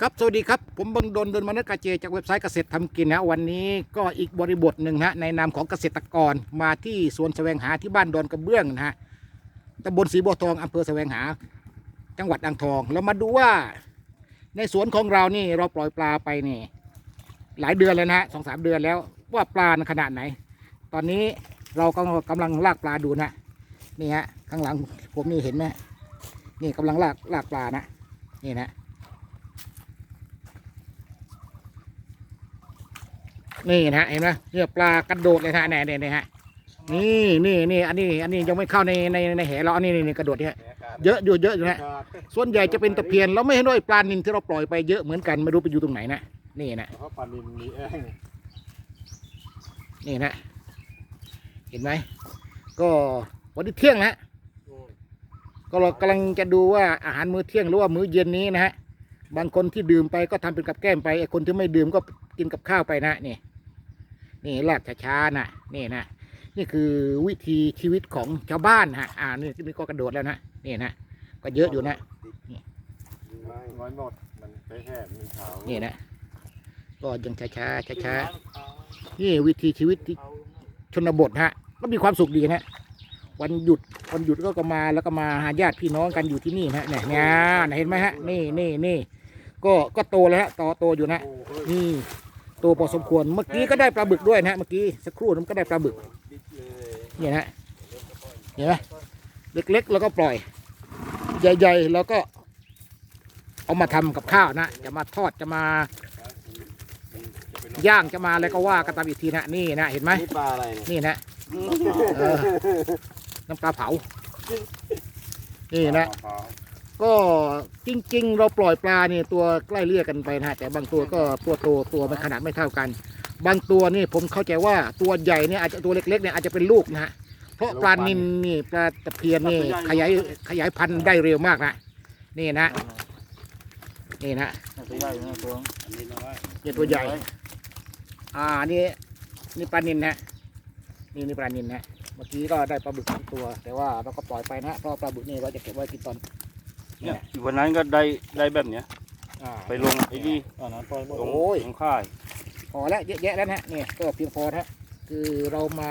ครับสวัสดีครับผมบังดลดนมนุษย์กาเจจากเว็บไซต์เกษตรทำกินนะวันนี้ก็อีกบริบทหนึ่งฮะในนามของเกษตรกรมาที่สวนแสวงหาที่บ้านดอนกระเบื้องนะฮะตำบลศรีบัวทองอำเภอแสวงหา จังหวัดอ่างทอง เรามาดูว่าในสวนของเรานี่เราปล่อยปลาไปนี่ หลายเดือนแล้วนะฮะสองสามเดือนแล้วว่าปลาขนาดไหน ตอนนี้เราก็กำลังลากปลาดูนะนี่ฮะข้างหลังผมนี่เห็นไหมนี่กำลังลากลากปลานะนี่นะ นี่นะฮะเห็นไหมเนี่ยปลากระโดดเลยนะฮะเนี่ยเนี่ยเนี่ยฮะนี่นี่นี่อันนี้อันนี้ยังไม่เข้าในในในแหเราอันนี้นี่นี่กระโดดเนี่ยเยอะอยู่เยอะอยู่นะส่วนใหญ่จะเป็นตะเพียนเราไม่เห็นด้วยปลานินที่เราปล่อยไปเยอะเหมือนกันไม่รู้ไปอยู่ตรงไหนนะนี่นะเพราะปลานินมีแอ้งนี่นะเห็นไหมก็วันนี้เที่ยงนะฮะก็เรากำลังจะดูว่าอาหารมื้อเที่ยงหรือว่ามื้อเย็นนี้นะฮะบางคนที่ดื่มไปก็ทำเป็นกับแก้มไปไอ้คนที่ไม่ดื่มก็กินกับข้าวไปนะนี่ นี่ลากช้าๆนะนี่นะนี่คือวิธีชีวิตของชาวบ้านฮะอ่านี่นี่ก็กระโดดแล้วนะนี่นะก็เยอะอยู่นะไม่น้อยหมดมันแค่แค่มีขาวนี่นะก็ยังช้าช้าช้าช้าๆนี่วิธีชีวิตที่ชนบทฮะก็มีความสุขดีนะวันหยุดวันหยุดก็ก็มาแล้วก็มาหาญาติพี่น้องกันอยู่ที่นี่นะเนี่ยเนี่ยเห็นไหมฮะนี่นี่นี่ก็ก็โตแล้วฮะโตโตอยู่นะโอ้โหนี่ โตพอสมควร เมื่อกี้ก็ได้ปลาบึกด้วยนะฮะ เมื่อกี้สักครู่นั้นก็ได้ปลาบึกบิ๊กเลยเนี่ยนะฮะเห็นไหมเล็กๆ แล้วก็ปล่อย ใหญ่ๆ แล้วก็ เอามาทำกับข้าวนะ จะมาทอด จะมา ย่าง จะมาอะไรก็ว่ากันตามอีกทีนะนี่นะ เห็นไหมนี่ปลาอะไรเนี่ยนี่นะเออน้ำปลาเผา นี่นะขาว ก็จริง ๆ เราปล่อยปลาเนี่ยตัวใกล้เลี่ยกันไปนะฮะแต่บางตัวก็ตัวโตตัวมันขนาดไม่เท่ากัน บางตัวนี่ผมเข้าใจว่าตัวใหญ่เนี่ยอาจจะตัวเล็กๆเนี่ยอาจจะเป็นลูกนะฮะเพราะปลานินนี่ปลาตะเพียนนี่ขยายขยายพันธุ์ได้เร็วมากนะนี่นะนี่นะตัวใหญ่นะตัวอันนี้น้อยนี่ตัวใหญ่ อ่านี่นี่ปลานินนะนี่นี่ปลานินนะเมื่อกี้ก็ได้ปลาบึกสองตัว แต่ว่าเราก็ปล่อยไปนะเพราะปลาบึกนี่เราจะเก็บไว้กินตอน เนี่ยวันนั้นก็ได้ได้แบบเนี้ยอ่าไปลงไอ้นี่อันนั้นปล่อยหมดลงโอ้ยลงค่ายพอแล้วเยอะแยะแล้วนะเนี่ยก็เพียงพอนะคือเรามา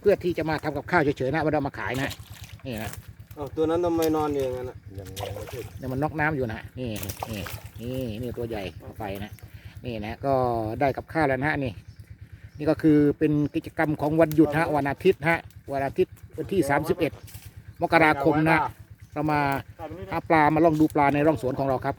เพื่อที่จะมาทำกับข้าวเฉยๆนะไม่ได้เอามาขายนะนี่นะอ้าวตัวนั้นทำไมนอนอยู่อย่างนั้นอะยังไงไม่ถึงเนี่ยมันนอกน้ำอยู่นะนี่นี่นี่นี่ตัวใหญ่เข้าไปนะนี่นะก็ได้กับข้าวแล้วนะฮะนี่นี่ก็คือเป็นกิจกรรมของวันหยุดฮะวันอาทิตย์ฮะวันอาทิตย์วันที่ 31 มกราคมนะ เรามาหาปลามาลองดูปลาในร่องสวนของเราครับ